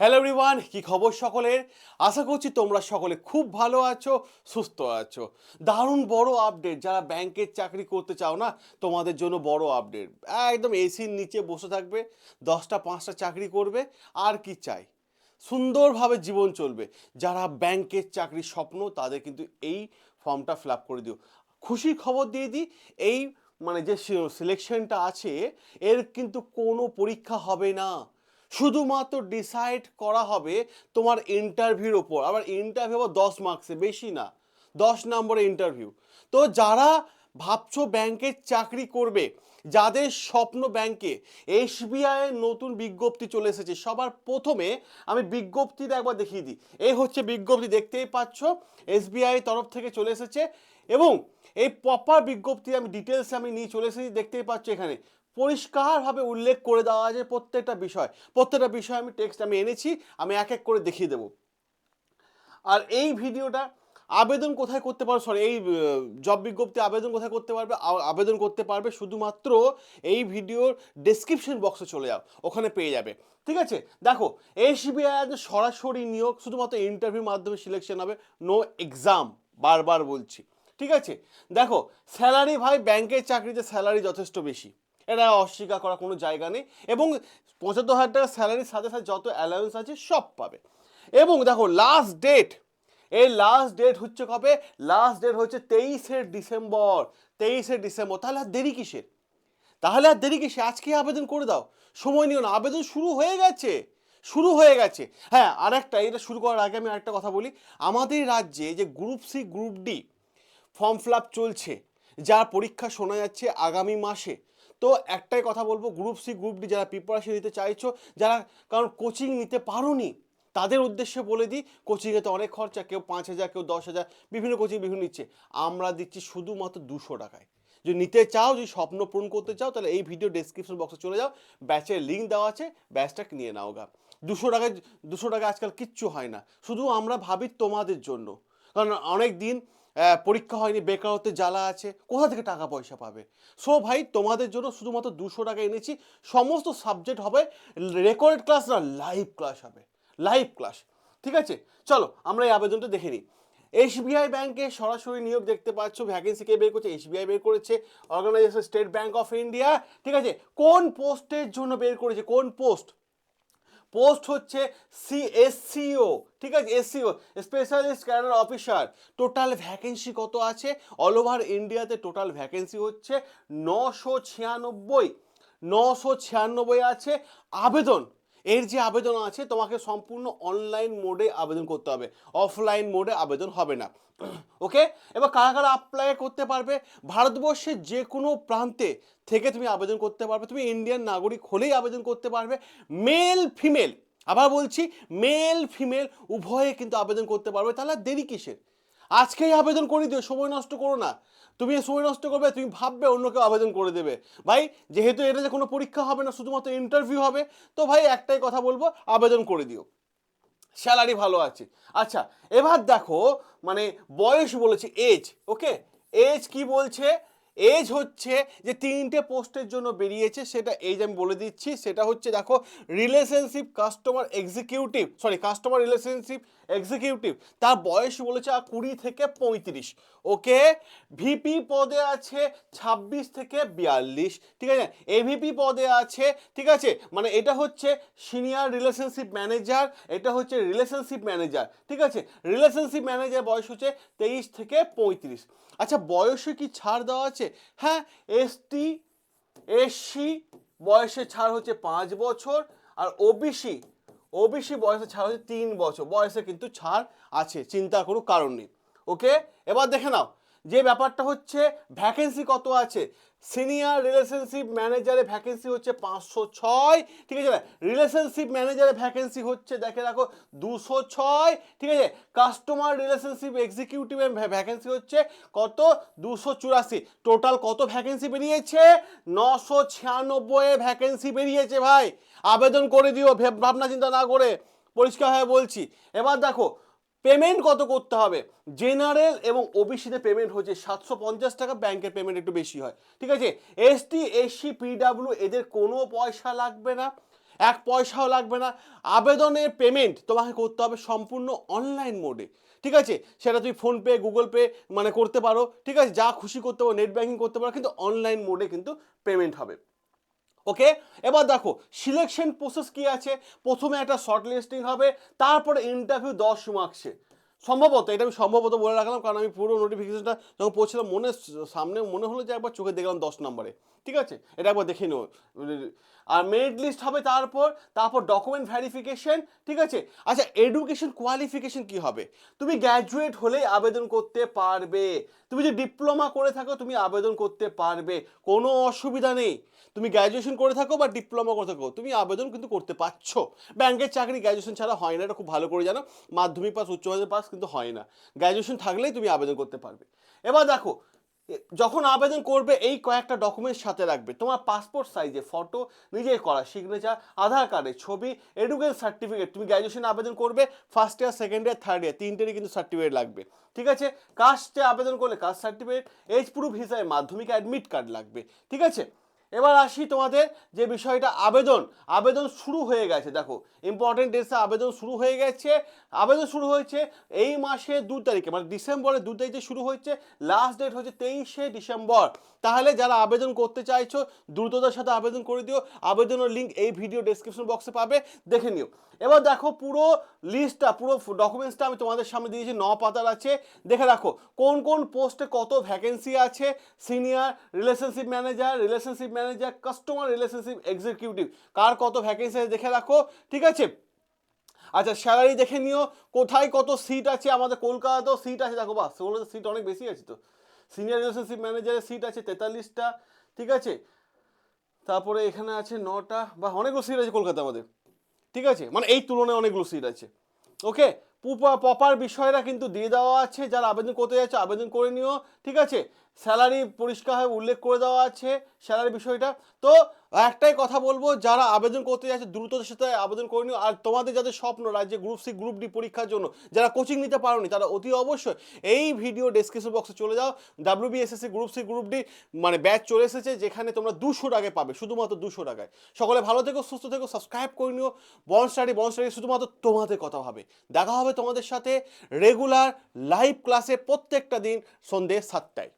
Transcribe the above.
Hello everyone কি খবর সকলের? আশা করছি তোমরা সকলে খুব ভালো আছো, সুস্থ আছো। দারুণ বড় আপডেট যারা ব্যাংকের চাকরি করতে চাও না, তোমাদের জন্য বড় আপডেট একদম এসির নিচে বসে থাকবে, দশটা, পাঁচটা চাকরি করবে, আর কি চাই? সুন্দরভাবে জীবন চলবে। যারা ব্যাংকের চাকরির স্বপ্ন, তাদের কিন্তু এই ফর্মটা ফিল করে দিও। খুশির খবর দিয়ে দিই, এই মানে যে সিলেকশনটা আছে, এর কিন্তু কোনো পরীক্ষা হবে না। শুধুমাত্র ডিসাইড করা হবে তোমার ইন্টারভিউর ওপর আবার ইন্টারভিউ আবার দশ মার্কসে বেশি না। দশ নম্বরে ইন্টারভিউ তো যারা ভাবছ ব্যাংকের চাকরি করবে, যাদের স্বপ্ন ব্যাংকে এসবিআই এর নতুন বিজ্ঞপ্তি চলে এসেছে, সবার প্রথমে আমি বিজ্ঞপ্তিটা একবার দেখিয়ে দিই। এই হচ্ছে বিজ্ঞপ্তি, দেখতেই পাচ্ছ এসবিআই তরফ থেকে চলে এসেছে এবং এই প্রপার বিজ্ঞপ্তি আমি ডিটেলসে আমি নিয়ে চলে এসেছি, দেখতেই পাচ্ছ এখানে। পরিষ্কারভাবে উল্লেখ করে দেওয়া আছে প্রত্যেকটা বিষয়। প্রত্যেকটা বিষয় আমি টেক্সট আমি এনেছি, আমি এক এক করে দেখিয়ে দেবো। আর এই ভিডিওটা আবেদন কোথায় করতে পারবে সরি এই জব বিজ্ঞপ্তি আবেদন কোথায় করতে পারবে? আবেদন করতে পারবে শুধুমাত্র এই ভিডিওর ডেসক্রিপশন বক্সে চলে যাও, ওখানে পেয়ে যাবে। ঠিক আছে? দেখো এসবিআই সরাসরি নিয়োগ শুধুমাত্র ইন্টারভিউর মাধ্যমে সিলেকশন হবে নো এক্সাম বারবার বলছি। ঠিক আছে? দেখো স্যালারি ভাই ব্যাংকের চাকরিতে স্যালারি যথেষ্ট বেশি। এটা অস্বীকার করার কোনো জায়গা নেই এবং পঁচাত্তর হাজার টাকা স্যালারির সাথে সাথে যত অ্যালাউন্স আছে সব পাবে। এবং দেখো লাস্ট ডেট এই লাস্ট ডেট হচ্ছে কবে? লাস্ট ডেট হচ্ছে তেইশে ডিসেম্বর তেইশে ডিসেম্বর। তাহলে আর দেরি কিসের? তাহলে আর দেরি কিসে আজকে আবেদন করে দাও। সময় নিও না। আবেদন শুরু হয়ে গেছে। শুরু হয়ে গেছে। হ্যাঁ আরেকটা, এটা শুরু করার আগে আমি আরেকটা কথা বলি। আমাদের রাজ্যে যে group C group D form fill চলছে, যার পরীক্ষা শোনা যাচ্ছে আগামী মাসে তো একটাই কথা বলব গ্রুপ সি গ্রুপ ডি যারা প্রিপারেশন নিতে চাইছো, যারা কারণ কোচিং নিতে পারোনি, তাদের উদ্দেশ্যে বলে দিই কোচিংয়ে তো অনেক খরচা, কেউ পাঁচ হাজার, কেউ দশ হাজার, বিভিন্ন কোচিং বিভিন্ন নিচ্ছে। আমরা দিচ্ছি শুধুমাত্র দুশো টাকায়। যদি নিতে চাও, যদি স্বপ্ন পূরণ করতে চাও, তাহলে এই ভিডিও ডেসক্রিপশন বক্সে চলে যাও ব্যাচের লিঙ্ক দেওয়া আছে ব্যাচটা নিয়ে নাও গা। দুশো টাকায়, দুশো টাকা আজকাল কিচ্ছু হয় না। শুধু আমরা ভাবি তোমাদের জন্য। কারণ অনেক দিন পরীক্ষা হয়নি বেকারত্বে জ্বালা আছে, কোথা থেকে টাকা পয়সা পাবে? সো ভাই, তোমাদের জন্য শুধুমাত্র দুশো টাকা এনেছি, সমস্ত সাবজেক্ট হবে রেকর্ড ক্লাস না লাইভ ক্লাস হবে লাইভ ক্লাস ঠিক আছে? চলো, আমরা এই আবেদনটা দেখে নিই। এসবিআই ব্যাংকে সরাসরি নিয়োগ দেখতে পাচ্ছ ভ্যাকেন্সি কে বের করছে, এসবিআই বের করেছে organisation State Bank of India ঠিক আছে? কোন পোস্টের জন্য বের করেছে, কোন পোস্ট পোস্ট হচ্ছে সি সিএসসিও ঠিক আছে? SCO specialist cadre officer total vacancy কত আছে? অল ওভার ইন্ডিয়াতে টোটাল ভ্যাকেন্সি হচ্ছে নশো ছিয়ানব্বই। নশো ছিয়ানব্বই আছে। আবেদন, এর যে আবেদন আছে, তোমাকে সম্পূর্ণ অনলাইন মোডে আবেদন করতে হবে। অফলাইন মোডে আবেদন হবে না। ওকে এবার কারা কারা অ্যাপ্লাই করতে পারবে? ভারতবর্ষের যে কোনো প্রান্তে থেকে তুমি আবেদন করতে পারবে। তুমি ইন্ডিয়ান নাগরিক হলেই আবেদন করতে পারবে। মেল ফিমেল আবার বলছি মেল ফিমেল উভয়ে কিন্তু আবেদন করতে পারবে। তাহলে দেরি কিসের? আজকেই আবেদন করে দিও, সময় নষ্ট করো না। তুমি সময় নষ্ট করবে, তুমি ভাববে অন্য কেউ আবেদন করে দেবে। ভাই, যেহেতু এটা যে কোনো পরীক্ষা হবে না, শুধুমাত্র ইন্টারভিউ হবে, তো ভাই একটাই কথা বলব, আবেদন করে দিও। স্যালারি ভালো আছে। আচ্ছা এবার দেখো মানে বয়স বলেছে এজ ওকে এজ কি বলছে? এজ হচ্ছে যে তিনটে পোস্টের জন্য বেরিয়েছে, সেটা এজ আমি বলে দিচ্ছি। সেটা হচ্ছে, দেখো relationship customer executive sorry customer relationship executive তার বয়স বলেছে কুড়ি থেকে পঁয়ত্রিশ। ওকে ভিপি পদে আছে ছাব্বিশ থেকে বিয়াল্লিশ। ঠিক আছে? এভিপি পদে আছে, ঠিক আছে? মানে এটা হচ্ছে সিনিয়র রিলেশনশিপ ম্যানেজার এটা হচ্ছে রিলেশনশিপ ম্যানেজার ঠিক আছে? রিলেশনশিপ ম্যানেজার বয়স হচ্ছে তেইশ থেকে পঁয়ত্রিশ। আচ্ছা বয়সে কি ছাড় দেওয়া আছে? হ্যাঁ এসটি এসসি বয়সে ছাড় হচ্ছে পাঁচ বছর। আর ওবিসি ওবিসি বয়সে ছাড় হচ্ছে তিন বছর। বয়সে কিন্তু ছাড় আছে চিন্তা কোনো কারণ নেই। ওকে এবার দেখে নাও, যে ব্যাপারটা হচ্ছে ভ্যাকেন্সি কত আছে? সিনিয়র রিলেশনশিপ ম্যানেজারের ভ্যাকেন্সি হচ্ছে পাঁচশো ছয়, ঠিক আছে? রিলেশনশিপ ম্যানেজারের ভ্যাকেন্সি হচ্ছে, দেখে রাখো, দুশো ছয়, ঠিক আছে? কাস্টমার রিলেশনশিপ এক্সিকিউটিভের ভ্যাকেন্সি হচ্ছে কত? দুশো চুরাশি। টোটাল কত ভ্যাকেন্সি বেরিয়েছে? নশো ছিয়ানব্বই ভ্যাকেন্সি বেরিয়েছে ভাই। আবেদন করে দিও ভেব- ভাবনা চিন্তা না করে। পরিষ্কার হয়ে বলছি। এবার দেখো পেমেন্ট কত করতে হবে? জেনারেল এবং ওবিসিতে পেমেন্ট হচ্ছে সাতশো পঞ্চাশ টাকা ব্যাংকের পেমেন্ট একটু বেশি হয়। ঠিক আছে? এসটি এসসি পিডাব্লিউ এদের কোনো পয়সা লাগবে না। এক পয়সাও লাগবে না। আবেদনের পেমেন্ট তোমাকে করতে হবে সম্পূর্ণ অনলাইন মোডে ঠিক আছে? সেটা তুমি ফোনপে গুগল পে মানে করতে পারো। ঠিক আছে? যা খুশি করতে পারো নেট ব্যাঙ্কিং করতে পারো, কিন্তু অনলাইন মোডে কিন্তু পেমেন্ট হবে। ওকে এবার দেখো সিলেকশন প্রসেস কি আছে? প্রথমে একটা শর্ট লিস্টিং হবে, তারপরে ইন্টারভিউ দশ মার্কসে সম্ভবত, এটা আমি সম্ভবত বলে রাখলাম, কারণ আমি পুরো নোটিফিকেশনটা যখন পড়ছিলাম মনে সামনে মনে হলো যে একবার চোখে দেখলাম দশ নম্বরে। ঠিক আছে? এটা একবার দেখে নেব আর মেরিট লিস্ট হবে তারপর তারপর ডকুমেন্ট ভ্যারিফিকেশন ঠিক আছে? আচ্ছা এডুকেশন কোয়ালিফিকেশন কি হবে? তুমি গ্র্যাজুয়েট হলেই আবেদন করতে পারবে। তুমি যদি ডিপ্লোমা করে থাকো, তুমি আবেদন করতে পারবে। কোনো অসুবিধা নেই। তুমি গ্র্যাজুয়েশন করে থাকো বা ডিপ্লোমা করে থাকো, তুমি আবেদন কিন্তু করতে পারছ। ব্যাংকের চাকরি গ্র্যাজুয়েশন ছাড়া হয় না, এটা খুব ভালো করে জানো। মাধ্যমিক পাস উচ্চ মাধ্যমিক পাস কিন্তু হয় না। গ্র্যাজুয়েশন থাকলেই তুমি আবেদন করতে পারবে। এবার দেখো যখন আবেদন করবে, এই কয়েকটা ডকুমেন্টস সাথে রাখবে। তোমার পাসপোর্ট সাইজে ফটো নিজের করা সিগনেচার আধার কার্ডের ছবি এডুকেশন সার্টিফিকেট তুমি গ্র্যাজুয়েশন আবেদন করবে first year second year third year তিনটেরই কিন্তু সার্টিফিকেট লাগবে। ঠিক আছে? কাস্টে আবেদন করলে কাস্ট সার্টিফিকেট এজ প্রুফ হিসাবে মাধ্যমিক অ্যাডমিট কার্ড লাগবে। ঠিক আছে? এবার আসি তোমাদের যে বিষয়টা আবেদন। আবেদন শুরু হয়ে গেছে, দেখো। ইম্পর্টেন্ট ডেটসে আবেদন শুরু হয়ে গেছে। আবেদন শুরু হয়েছে এই মাসে দু তারিখে মানে ডিসেম্বরের দু তারিখে শুরু হচ্ছে লাস্ট ডেট হচ্ছে তেইশে ডিসেম্বর তাহলে যারা আবেদন করতে চাইছো, দ্রুততার সাথে আবেদন করে দিও। আবেদনের লিঙ্ক এই ভিডিও ডেসক্রিপশন বক্সে পাবে। দেখে নিও। এবার দেখো পুরো লিস্টটা পুরো ডকুমেন্টসটা আমি তোমাদের সামনে দিয়েছি। ন পাতার আছে। দেখে রাখো, কোন কোন পোস্টে কত ভ্যাকেন্সি আছে? Senior relationship manager relationship manager customer relationship executive কার কত ভ্যাকেন্সি দেখে রাখো, ঠিক আছে? আচ্ছা স্যালারি দেখে নিও, কোথায় কত সিট আছে আমাদের কলকাতাতেও সিট আছে, দেখো বা সেগুলোতে সিট অনেক বেশি আছে তো। সিনিয়র রিলেশনশিপ ম্যানেজারের সিট আছে তেতাল্লিশটা, ঠিক আছে? তারপরে এখানে আছে নটা বা অনেকগুলো সিট আছে কলকাতা আমাদের ঠিক আছে? মানে এই তুলনায় অনেকগুলো সিট আছে। ওকে প্রপার বিষয়টা কিন্তু দিয়ে দেওয়া আছে, যারা আবেদন করতে যাচ্ছে, আবেদন করে নিও, ঠিক আছে? স্যালারি পরিষ্কারভাবে উল্লেখ করে দেওয়া আছে স্যালারি বিষয়টা। তো একটাই কথা বলব, যারা আবেদন করতে যাচ্ছে দ্রুততার সাথে আবেদন করে নিও। আর তোমাদের যাদের স্বপ্ন, রাজ্যে গ্রুপ সি গ্রুপ ডি পরীক্ষার জন্য যারা কোচিং নিতে পারোনি, তারা অতি অবশ্যই এই ভিডিও ডেসক্রিপশন বক্সে চলে যাও। W BSSC group C group D মানে ব্যাচ চলে এসেছে, যেখানে তোমরা দুশো টাকায় পাবে, শুধুমাত্র দুশো টাকায়। সকলে ভালো থেকো, সুস্থ থেকো সাবস্ক্রাইব করে নিও। বন স্টাডি বন স্টাডি শুধুমাত্র তোমাদের কথা হবে। দেখা হবে তোমাদের সাথে রেগুলার লাইভ ক্লাসে প্রত্যেকটা দিন সন্ধ্যে সাতটায়।